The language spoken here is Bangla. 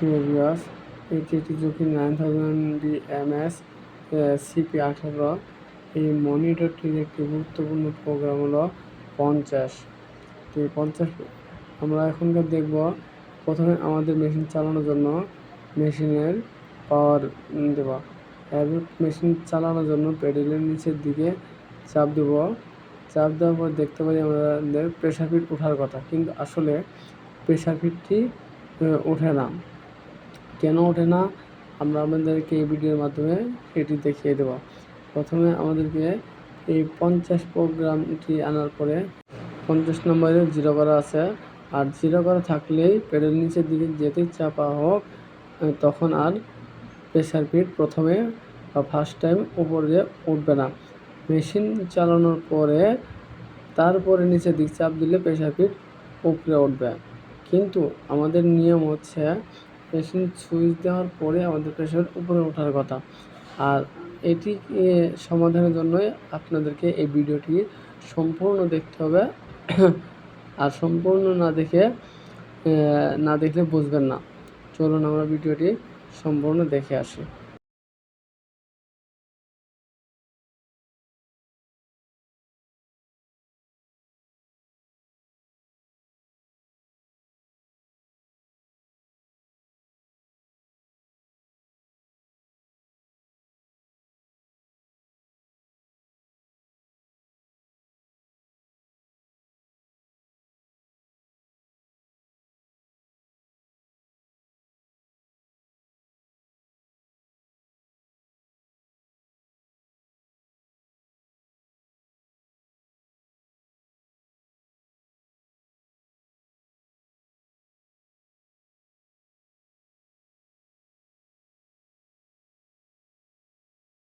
ভিউয়ার্স এটি একটি ঝুঁকি nine thousand D M S C P আঠারো এই মনিটরটির একটি গুরুত্বপূর্ণ প্রোগ্রাম হলো পঞ্চাশ। তো এই পঞ্চাশ আমরা এখনকার দেখব প্রথমে আমাদের মেশিন চালানোর জন্য মেশিনের পাওয়ার দেওয়া এরপর মেশিন চালানোর জন্য প্যাডেলের নিচের দিকে চাপ দেব। চাপ দেওয়ার পর দেখতে পারি আমাদের প্রেশার ফিট ওঠার কথা। কিন্তু আসলে প্রেশার ফিটটি ওঠে না। কেন ওঠে না, আমরা আমাদেরকে এই ভিডিওর মাধ্যমে সেটি দেখিয়ে দেব। প্রথমে আমাদেরকে এই পঞ্চাশ প্রোগ্রামটি আনার পরে পঞ্চাশ নম্বরে জিরো করা আছে। আর জিরো করা থাকলেই পেডেল নিচের দিকে যেতে চাপা হোক তখন আর প্রেশার ফিট প্রথমে বা ফার্স্ট টাইম উপরে উঠবে না। মেশিন চালানোর পরে তারপরে নিচের দিক চাপ দিলে প্রেশার ফিট উপরে উঠবে। কিন্তু আমাদের নিয়ম হচ্ছে মেশিন সুইচ দেওয়ার পরে আমাদের প্রেশার উপরে ওঠার কথা। আর এটি সমাধানের জন্যই আপনাদেরকে এই ভিডিওটি সম্পূর্ণ দেখতে হবে। আর সম্পূর্ণ না দেখে না দেখলে বুঝবেন না। চলুন আমরা ভিডিওটি সম্পূর্ণ দেখে আসি।